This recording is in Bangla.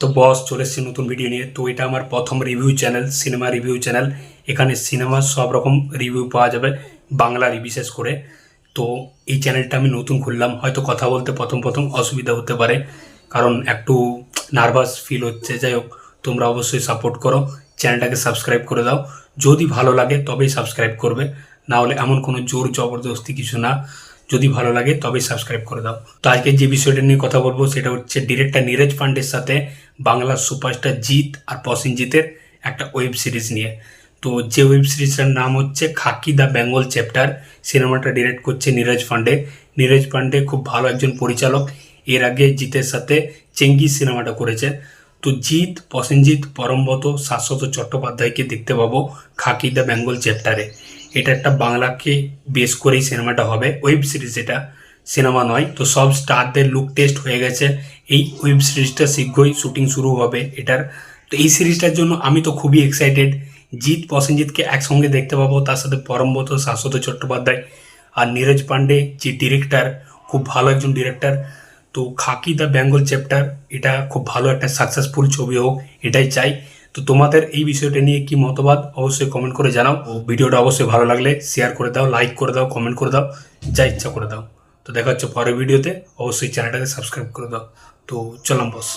তো বস, চলে এসেছি নতুন ভিডিও নিয়ে। তো এটা আমার প্রথম review channel cinema review channel এখানে সিনেমার সব রকম রিভিউ পাওয়া যাবে বাংলারই বিশেষ করে। তো এই চ্যানেলটা আমি নতুন খুললাম। হয়তো কথা বলতে প্রথম প্রথম অসুবিধা হতে পারে, কারণ একটু নার্ভাস ফিল হচ্ছে। যাই হোক, তোমরা অবশ্যই সাপোর্ট করো। চ্যানেলটাকে সাবস্ক্রাইব করে দাও। যদি ভালো লাগে তবেই সাবস্ক্রাইব করবে। না হলে এমন কোনো জোর, জবরদস্তি কিছু না। যদি ভালো লাগে তবেই সাবস্ক্রাইব করে দাও। তো আজকে যে বিষয়টা নিয়ে কথা বলব সেটা হচ্ছে ডিরেক্টর নীরজ পান্ডের সাথে বাংলার সুপারস্টার জিৎ আর প্রসেনজিতের একটা ওয়েব সিরিজ নিয়ে। তো যে ওয়েব সিরিজটার নাম হচ্ছে খাকি দ্য বেঙ্গল চ্যাপ্টার সিনেমাটা ডিরেক্ট করছে নীরজ পান্ডে। নীরজ পান্ডে খুব ভালো একজন পরিচালক। এর আগে জিতের সাথে চেঙ্গি সিনেমাটা করেছে। তো জিৎ, প্রসেনজিৎ পরমবত শাশ্বত চট্টোপাধ্যায়কে দেখতে পাবো খাকি দ্য বেঙ্গল চ্যাপ্টারে। এটা একটা বাংলাকে বেস করেই সিনেমাটা হবে ওয়েব সিরিজ এটা, সিনেমা নয়। তো সব স্টারদের লুক টেস্ট হয়ে গেছে। এই ওয়েব সিরিজটা শীঘ্রই শুটিং শুরু হবে এটার। তো এই সিরিজটার জন্য আমি তো খুবই এক্সাইটেড জিৎ, প্রসেনজিৎকে একসঙ্গে দেখতে পাবো, তার সাথে পরমবত শাশ্বত চট্টোপাধ্যায় আর নীরজ পান্ডে, যে ডিরেক্টর খুব ভালো একজন ডিরেক্টর তো খাকি দ্য বেঙ্গল চ্যাপ্টার এটা খুব ভালো একটা সাকসেসফুল ছবি হোক, এটাই চাই। তো তোমাদের এই বিষয়টা নিয়ে কি মতবাদ, অবশ্যই কমেন্ট করে জানাও। ও ভিডিওটা অবশ্যই ভালো লাগলে শেয়ার করে দাও লাইক করে দাও কমেন্ট করে দাও, যা ইচ্ছা করে দাও। তো দেখা হচ্ছে পরের ভিডিওতে, অবশ্যই চ্যানেলটাকে সাবস্ক্রাইব করে দাও। তো চলাম বস